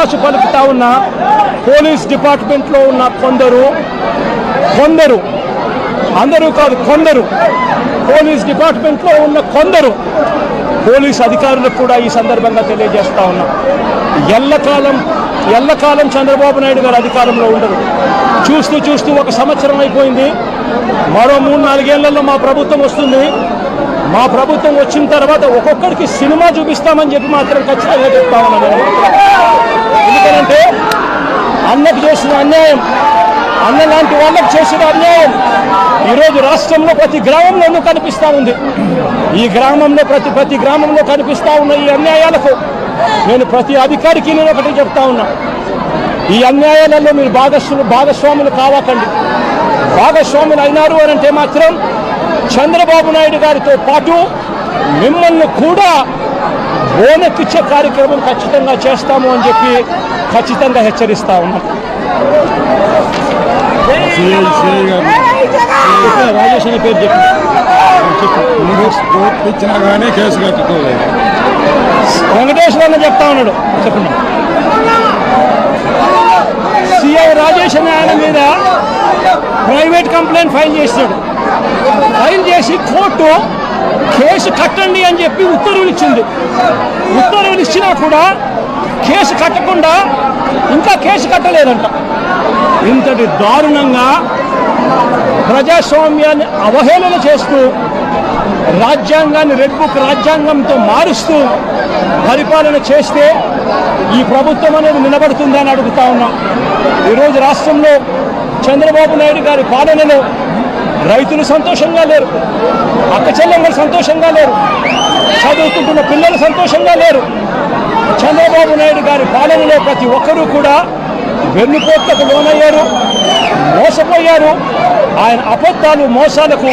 పలుకుతా ఉన్న పోలీస్ డిపార్ట్మెంట్లో ఉన్న కొందరు కొందరు అందరూ కాదు కొందరు పోలీస్ డిపార్ట్మెంట్లో ఉన్న కొందరు పోలీస్ అధికారులకు కూడా ఈ సందర్భంగా తెలియజేస్తా ఉన్నా. ఎల్లకాలం ఎల్లకాలం చంద్రబాబు నాయుడు గారు అధికారంలో ఉండరు. చూస్తూ చూస్తూ ఒక సంవత్సరం అయిపోయింది. మరో మూడు నాలుగేళ్ళలో మా ప్రభుత్వం వస్తుంది. మా ప్రభుత్వం వచ్చిన తర్వాత ఒక్కొక్కడికి సినిమా చూపిస్తామని చెప్పి మాత్రం ఖచ్చితంగా చెప్తా ఉన్నాను. ఎందుకంటే అన్నకు చేసిన అన్యాయం అన్న లాంటి వాళ్ళకు చేసిన అన్యాయం ఈరోజు రాష్ట్రంలో ప్రతి గ్రామంలోనూ కనిపిస్తూ ఉంది? ఈ గ్రామంలో ప్రతి ప్రతి గ్రామంలో కనిపిస్తూ ఉన్న ఈ అన్యాయాలకు నేను ప్రతి అధికారికి నేను ఒకటి చెప్తా ఉన్నా. ఈ అన్యాయాలలో మీరు భాగస్వాములు భాగస్వాములు కావకండి. భాగస్వాములు అయినారు అని అంటే మాత్రం చంద్రబాబు నాయుడు గారితో పాటు మిమ్మల్ని కూడా ఓనెక్కిచ్చే కార్యక్రమం ఖచ్చితంగా చేస్తాము అని చెప్పి ఖచ్చితంగా హెచ్చరిస్తా ఉన్నాం. రాజేష్ అనే పేరు చెప్పి ఇచ్చినా కానీ కేసు కట్టుకోలేదు. వెంకటేశ్వర చెప్తా ఉన్నాడు. చెప్పండి సిఐ రాజేష్ అనే ఆయన మీద ప్రైవేట్ కంప్లైంట్ ఫైల్ చేశాడు. ఫైల్ చేసి కోర్టు కేసు కట్టండి అని చెప్పి ఉత్తర్వులు ఇచ్చింది. ఉత్తర్వులు ఇచ్చినా కూడా కేసు కట్టకుండా ఇంకా కేసు కట్టలేదంట. ఇంతటి దారుణంగా ప్రజాస్వామ్యాన్ని అవహేళన చేస్తూ రాజ్యాంగాన్ని రెడ్ బుక్ రాజ్యాంగంతో మారుస్తూ పరిపాలన చేస్తే ఈ ప్రభుత్వం అనేది నిలబడుతుందని అడుగుతా ఉన్నాం. ఈరోజు రాష్ట్రంలో చంద్రబాబు నాయుడు గారి పాలనలో రైతులు సంతోషంగా లేరు. అక్క చెల్లెమ్మలు సంతోషంగా లేరు. చదువుకుంటున్న పిల్లలు సంతోషంగా లేరు. చంద్రబాబు నాయుడు గారి పాలనలో ప్రతి ఒక్కరూ కూడా వెన్నుపోట్లకు లోనయ్యారు మోసపోయారు. ఆయన అబద్ధాలు మోసాలకు